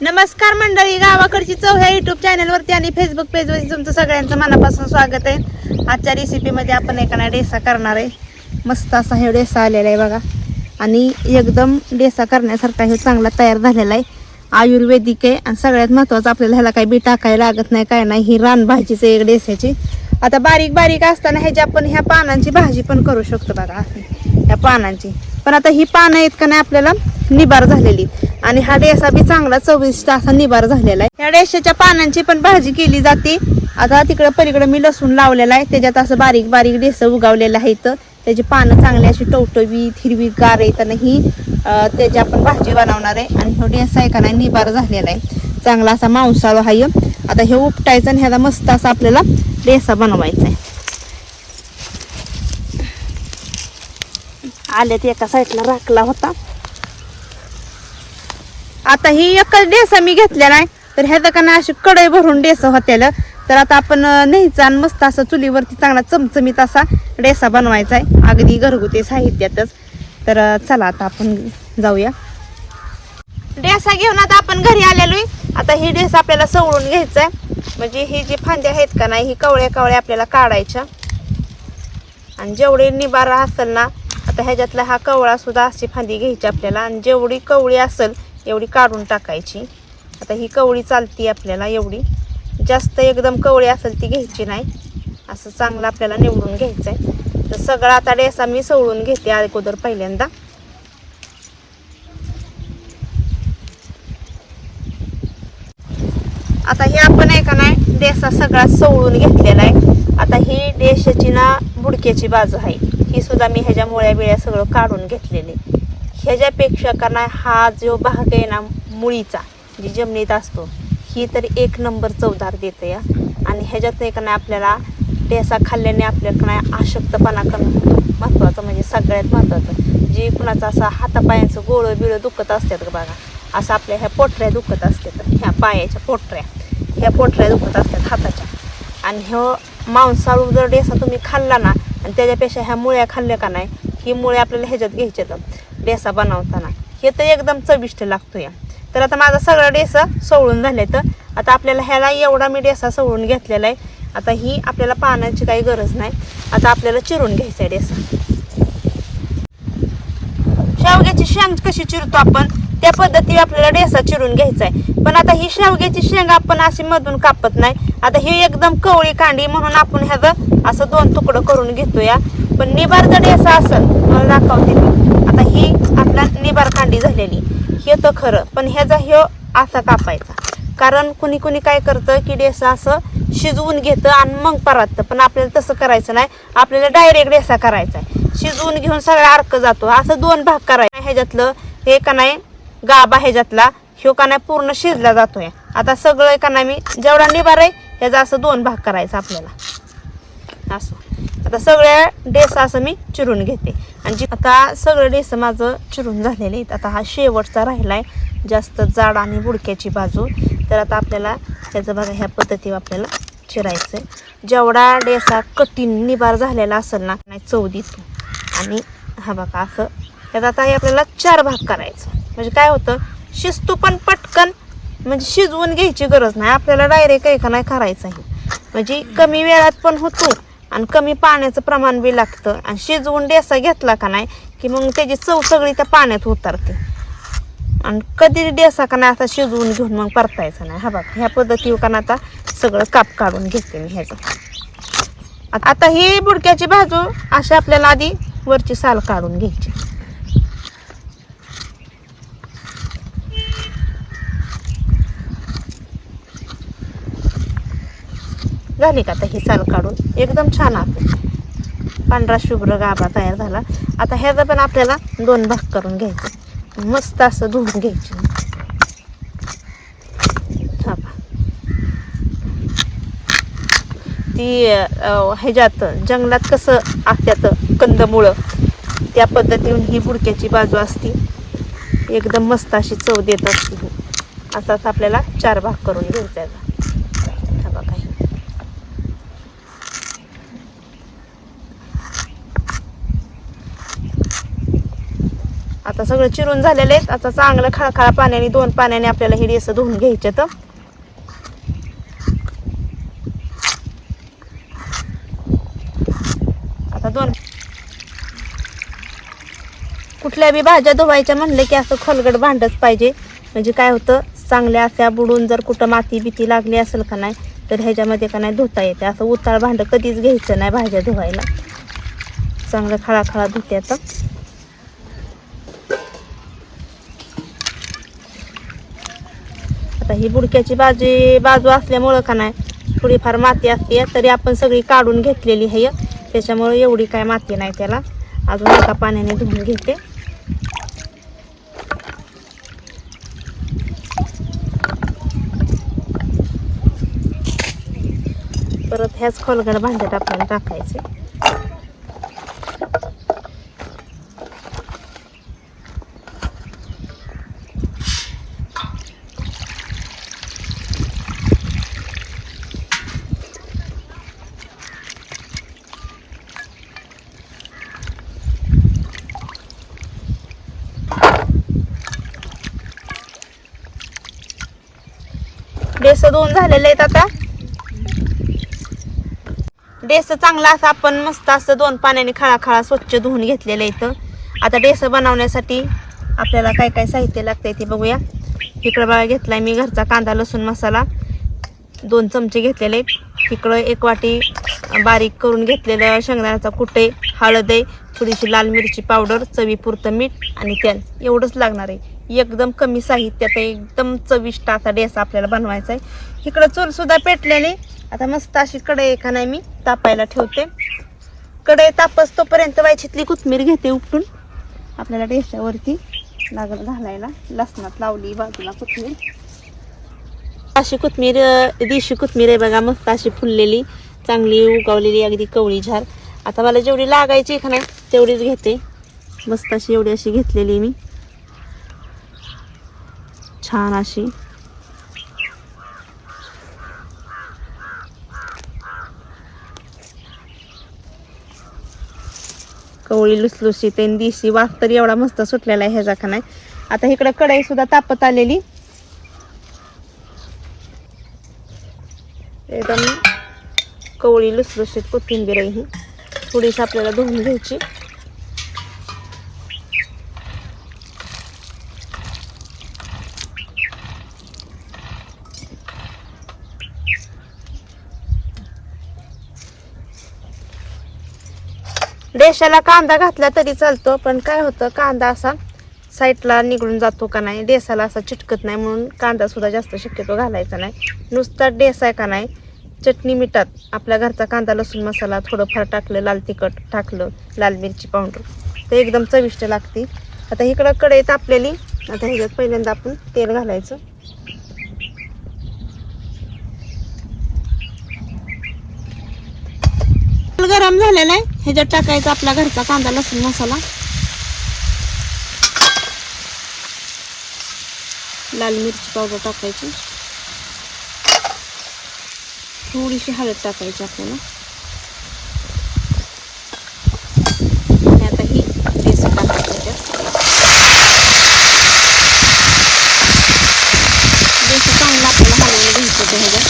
नमस्कार मंडळी गावाकडची चव ह्या युट्यूब चॅनलवरती आणि फेसबुक पेजवरती तुमचं सगळ्यांचं मनापासून स्वागत आहे. आजच्या रेसिपीमध्ये आपण एकाना डेसा करणार आहे. मस्त असा हे डेसा आलेला आहे बघा. आणि एकदम डेसा करण्यासारखा हे चांगला तयार झालेला आहे. आयुर्वेदिक आहे आणि सगळ्यात महत्त्वाचं आपल्याला ह्याला काही बी टाकायला लागत नाही काय नाही. ही रानभाजीचं आहे एक डेस्याची. आता बारीक बारीक असताना ह्याची आपण ह्या पानांची भाजी पण करू शकतो बघा. ह्या पानांची. पण आता ही पानं आहेत का नाही आपल्याला निबार झालेली. आणि हा डेसा बी चांगला चविष्ट असा निभार झालेला आहे. या डेशाच्या पानांची पण भाजी केली जाते. आता तिकडं पलीकडे मी लसूण लावलेला आहे. त्याच्यात असं बारीक बारीक डेस उगावलेलं आहे तर त्याची पानं चांगली अशी टवटवीत हिरवी गार आहेत ही त्याची आपण भाजी बनवणार आहे. आणि हा डेसा आहे का नाही निभार झालेला आहे. चांगला असा मांसाळ आहे. आता हे उपटायचं आणि ह्याचा मस्त असा आपल्याला डेसा बनवायचा आहे. आले एका साईडला राखला होता. आता ही एकच डेसा मी घेतलेला आहे तर ह्या का अशी कढई भरून डेसा होत्याला. तर आता आपण न्यायचा आणि मस्त असं चुलीवरती चांगला चमचमीत असा डेसा बनवायचा आहे अगदी घरगुती साहित्यातच. तर चला आता आपण जाऊया. डेसा घेऊन आता आपण घरी आलेलो आहे आता ही डेस आपल्याला सवळून घ्यायचा आहे म्हणजे ही जी फांद्या आहेत का नाही ही कवळ्या कवळ्या आपल्याला काढायच्या. आणि जेवढे निबारा असेल ना आता ह्याच्यातला हा कवळा सुद्धा अशी फांदी घ्यायची आपल्याला. आणि जेवढी कवळी असेल एवढी काढून टाकायची. आता ही कवळी चालती आपल्याला एवढी. जास्त एकदम कवळी असेल ती घ्यायची नाही. असं चांगलं आपल्याला निवडून घ्यायचं आहे तर सगळा आता डेसा मी सवळून घेते अगोदर पहिल्यांदा. आता हे आपण आहे का नाही डेसा सगळा सवळून घेतलेला आहे. आता ही डेशाची ना बुडक्याची बाजू आहे. ही सुद्धा मी ह्याच्या मुळ्या बिळ्या सगळं काढून घेतलेली ह्याच्यापेक्षा का नाही हा जो भाग आहे ना मुळीचा जी जमिनीत असतो ही तर एक नंबर चवदार देते या. आणि ह्याच्यात नाही का नाही आपल्याला डेसा खाल्ल्याने आपल्याला का नाही अशक्तपणा कमी होतो. महत्त्वाचं म्हणजे सगळ्यात महत्त्वाचं. जे कुणाचं असं हातापायांचं गोळं बिळं दुखत असतात का बघा असं आपल्या ह्या पोटऱ्या दुखत असतात ह्या पायाच्या पोटऱ्या ह्या पोटऱ्या दुखत असतात हाताच्या. आणि ह्यो मांसाळू जर डेसा तुम्ही खाल्ला ना आणि त्याच्यापेक्षा ह्या मुळ्या खाल्ल्या का नाही ही मुळे आपल्याला ह्याच्यात घ्यायच्या तर डेसा बनवताना. हे तर एकदम चविष्ट लागतो या तर आता माझा सगळा डेसा सोळून झाला तर आता आपल्याला ह्याला एवढा मी डेसा सोडून घेतलेला आहे. आता ही आपल्याला पाण्याची काही गरज नाही. आता आपल्याला चिरून घ्यायचा आहे डेसा शेवग्याची शेंग कशी चिरतो आपण? त्या पद्धतीने आपल्याला डेसा चिरून घ्यायचा आहे. पण आता ही शेवग्याची शेंग आपण अशी मधून कापत नाही. आता ही एकदम कवळी कांडी म्हणून आपण ह्याचं असं दोन तुकडं करून घेतोया. पण निबार जर डेसा असेल मला दाखवते मी आता ही आपला निबार कांडी झालेली. हे तर खरं पण ह्याचा ह्यो असा कापायचा. कारण कुणी कुणी काय करतं की डेसा असं शिजवून घेतं आणि मग पराततं. पण आपल्याला तसं करायचं नाही. आपल्याला डायरेक्ट डेसा करायचा आहे. शिजवून घेऊन सगळा अर्क जातो. असं दोन भाग करायचं. ह्याच्यातलं हे का नाही गाबा ह्याच्यातला ह्यो का नाही पूर्ण शिजला जातोय. आता सगळं का नाही मी जेवढा निबार आहे ह्याचा असं दोन भाग करायचा आपल्याला. असं. आता सगळ्या डेस असं मी चिरून घेते. आणि जी आता सगळं डेस माझं चिरून झालेले आहेत. आता हा शेवटचा राहिला आहे जास्त जाड आणि बुडक्याची बाजू. तर आता आपल्याला त्याचं बघा ह्या पद्धतीवर आपल्याला चिरायचं आहे जेवढा डेसा कठीण निबार झालेला असेल ना नाही चव आणि हा बघा असं. त्यात आता हे आपल्याला चार भाग करायचं. म्हणजे काय होतं शिस्तू पण पटकन. म्हणजे शिजवून घ्यायची गरज नाही. आपल्याला डायरेक्ट एका का नाही करायचं आहे म्हणजे कमी वेळात पण होतो आणि कमी पाण्याचं प्रमाण बी लागतं. आणि शिजवून डेसा घेतला का नाही की मग त्याची चव सगळी त्या पाण्यात उतरते. आणि कधी डेसा का नाही आता शिजवून घेऊन मग परतायचं नाही. हा बघ ह्या पद्धतीवर का आता सगळं काप काढून घेते मी ह्याचं. आता ही बुडक्याची बाजू अशी आपल्याला आधी वरची साल काढून घ्यायची. झाली का आता ही साल काढून. एकदम छान आहे. पांढरा शुभ्र गाभा तयार झाला. आता ह्याचा पण आपल्याला दोन भाग करून घ्यायचे. मस्त असं धुवून घ्यायचे. ती ह्याच्यात जंगलात कसं आत्यात कंदमुळं त्या पद्धतीने ही बुडक्याची बाजू असती. एकदम मस्त अशी चव देत असते आता असाच आपल्याला चार भाग करून घ्यायचा आहे हा बघा हे. आता सगळं चिरून झालेलं आहे. आता चांगलं खळखळा पाण्याने दोन पाण्याने आपल्याला हे रेस धुवून घ्यायचे तर. आता दोन कुठल्या बी भाज्या धुवायच्या म्हणलं की असं खोलगड भांडच पाहिजे. म्हणजे काय होतं चांगल्या अशा बुडून जर कुठं माती बिती लागली असेल का नाही तर ह्याच्यामध्ये का नाही धुता येते. असं उताळ भांडं कधीच घ्यायचं नाही भाज्या धुवायला. चांगलं खळाखळा धुते आता आता ही बुडक्याची बाजी बाजू असल्यामुळं का नाही थोडीफार माती असते तरी आपण सगळी काढून घेतलेली आहे. त्याच्यामुळं एवढी काय माती नाही त्याला. अजून एका पाण्याने धुवून घेते. परत ह्याच खोलगड भांड्यात आपल्याला टाकायचे. बेस दोन झालेले आहेत आता. डेस चांगला असा आपण मस्त असं दोन पाण्याने खळा खळा स्वच्छ धुवून घेतलेलं इथं. आता डेस बनवण्यासाठी आपल्याला काय काय साहित्य लागतंय ते बघूया. इकडं बघा घेतलाय मी घरचा कांदा लसूण मसाला. दोन चमचे घेतलेले आहेत. इकडं एक वाटी बारीक करून घेतलेलं शेंगदाण्याचा कुटे हळद आहे थोडीशी लाल मिरची पावडर चवीपुरतं मीठ आणि तेल. एवढंच लागणार आहे. एकदम कमी साहित्यात आहे एकदम चविष्ट असा डेसा आपल्याला बनवायचा आहे. इकडं चूरसुद्धा पेटलेली आता मस्त अशी कढई का नाही मी तापायला ठेवते. कढई तापस तोपर्यंत वायचीतली कोथमीर घेते उपटून. आपल्याला डेशावरती लागल घालायला लसणात लावली बाजूला कोथमीर अशी कोथमीर देशी कोथमीर आहे बघा मस्त अशी फुललेली चांगली उगवलेली अगदी कवळी झार आता मला जेवढी लागायची का नाही तेवढीच घेते. मस्त अशी एवढी अशी घेतलेली मी. छान अशी. कवळी लुसलुशी आहे दिशी वास तर एवढा मस्त सुटलेला आहे ह्याचा का नाही. आता इकडं कढई सुद्धा तापत आलेली. एकदम कवळी लुसलुशीत कोथिंबीर ही. थोडीशी आपल्याला धुवून घ्यायची. देशाला कांदा घातला तरी चालतो पण काय होतं कांदा असा साईडला निघून जातो का नाही डेसाला असा चिटकत नाही म्हणून कांदा सुद्धा जास्त शक्यतो घालायचा नाही. नुसता डेस आहे का नाही चटणी मिठात आपल्या घरचा कांदा लसूण मसाला थोडंफार टाकलं लाल तिखट टाकलं लाल मिरची पावडर ते एकदम चविष्ट लागते. आता इकडं कढई तापलेली आता ह्याच्यात पहिल्यांदा आपण तेल घालायचं. गरम झालेला आहे. ह्याच्यात टाकायचा आपला घरचा कांदा लसूण मसाला. लाल मिरची पावडर टाकायची. थोडीशी हळद टाकायची आपल्याला आणि आता ही बेसन टाकायची त्याच्यात बेसन चांगलं आपल्याला हलवून घ्यायचं होतं ह्याला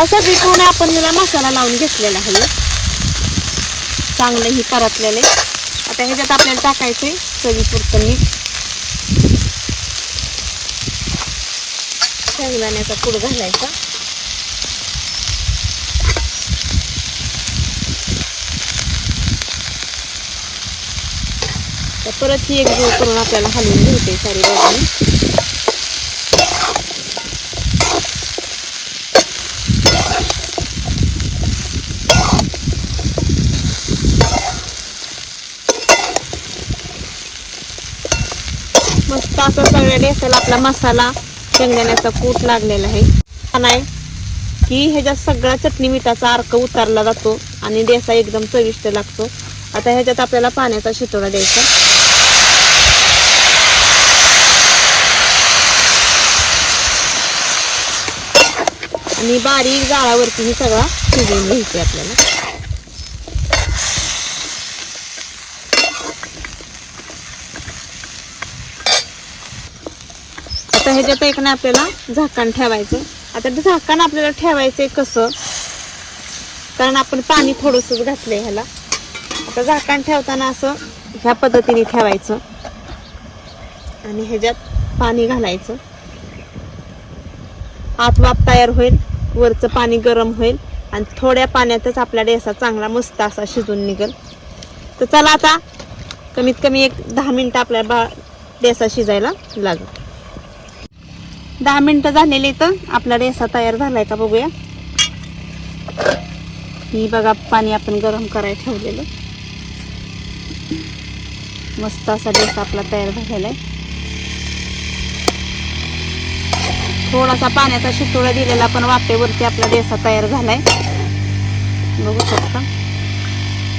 आता सगळीकडून आपण ह्याला मसाला लावून घेतलेला आहे. चांगलं ही परतलेले. आता ह्याच्यात आपल्याला टाकायचे चवीपुरतं मीठ. शेंगदाण्याचा पूड घालायचा. तर परत ही एकजीव करून आपल्याला हलवून घ्यायचे सारी बाजूने. मस्त असं सगळ्या डेसाला आपला मसाला शेंगदाण्याचा कूट लागलेला आहे. छान आहे. की ह्याच्यात सगळा चटणी मिठाचा अर्क उतारला जातो आणि देसा एकदम चविष्ट लागतो. आता ह्याच्यात आपल्याला पाण्याचा शितोडा द्यायचा. आणि बारीक जाळावरती ही सगळा शिजवून घ्यायची आपल्याला. आता ह्याच्यात एक ना आपल्याला झाकण ठेवायचं. आता ते झाकण आपल्याला ठेवायचंय कसं? कारण आपण पाणी थोडंसंच घातलंय ह्याला. आता झाकण ठेवताना असं ह्या पद्धतीने ठेवायचं. आणि ह्याच्यात पाणी घालायचं. आत वाफ तयार होईल वरचं पाणी गरम होईल आणि थोड्या पाण्यातच आपला डेसा चांगला मस्त असा शिजून निघेल. तर चला आता कमीत कमी एक दहा मिनटं आपल्या बा डेसा शिजायला लागेल. दहा मिनटं झालेली तर आपला रेसा तयार झालाय का बघूया. ही बघा पाणी आपण गरम करायला ठेवलेलं. मस्त असा रेसा आपला तयार झालेला आहे थोडासा पाण्याचा शितोळा दिलेला पण वाफेवरती आपला रेसा तयार झालाय. बघू शकता.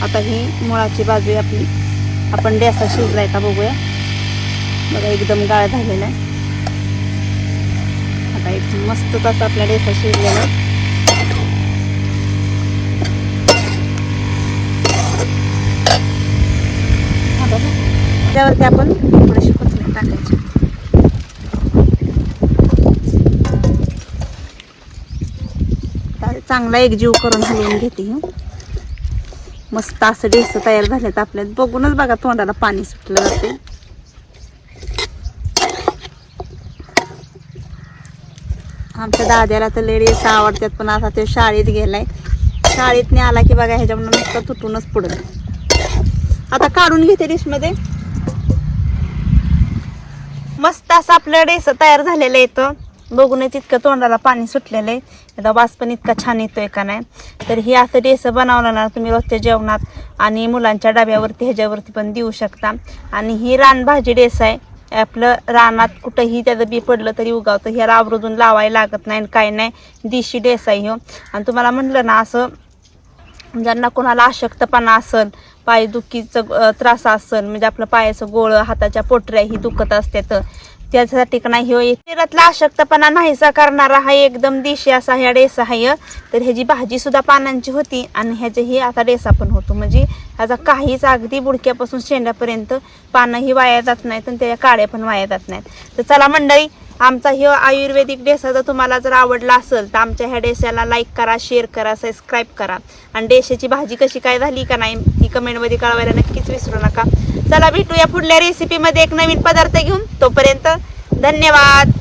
आता ही मुळाची बाजू आहे आपली. आपण डेसा शिजलाय का बघूया. बघा एकदम गाळ झालेला आहे. आता एक मस्त तसा आपल्या डेसा शिजलेला त्यावरती आपण थोडीशी कोथिंबीर टाकायची. चांगला चांगला एकजीव करून हलवून घेते मस्त असं डेस तयार झालेत आपल्यात. बघूनच बघा तोंडाला पाणी सुटलं जाते आमच्या दाद्याला तर लेडीज आवडतात पण आता ते शाळेत गेलाय. शाळेत नाही आला की बघा ह्याच्यामुळे नुसतं तुटूनच पुढं. आता काढून घेते डिशमध्ये मस्त असं आपलं डेस तयार झालेलं येतं बघूनच इतकं तोंडाला पाणी सुटलेलं आहे. आता वास पण इतका छान येतोय का नाही? तर ही असं डेस बनवलं ना तुम्ही रोजच्या जेवणात आणि मुलांच्या डब्यावरती ह्याच्यावरती पण देऊ शकता. आणि ही रानभाजी डेस आहे. आपलं रानात कुठंही त्याचं बी पडलं तरी उगावतं. ह्याला आवरून लावायला लागत नाही आणि काय नाही. दिशी डेसाई हो. आणि तुम्हाला म्हटलं ना असं ज्यांना कोणाला अशक्तपणा असेल पायदुखीचं दुखीचं त्रास असेल म्हणजे आपलं पायाचं गोळं हाताच्या पोटऱ्या ही दुखत असते तर त्यासाठी का नाही ह्यो शरीरातला अशक्तपणा नाहीसा करणारा हा एकदम देशी असा ह्या डेसा आहे. तर ह्याची भाजी सुद्धा पानांची होती आणि ह्याचेही आता डेसा पण होतो. म्हणजे ह्याचा काहीच अगदी बुडक्यापासून शेंड्यापर्यंत पानंही वाया जात नाहीत आणि त्याच्या काड्या पण वाया जात नाहीत. तर चला मंडळी आमचा हे आयुर्वेदिक डेसा जर तुम्हाला जर आवडला असेल तर आमच्या ह्या डेस्याला लाईक करा शेअर करा सबस्क्राईब करा. आणि डेशाची भाजी कशी काय झाली का नाही ती कमेंटमध्ये कळवायला नक्कीच विसरू नका. चला भेटूया पुढल्या रेसिपीमध्ये एक नवीन पदार्थ घेऊन. तोपर्यंत धन्यवाद.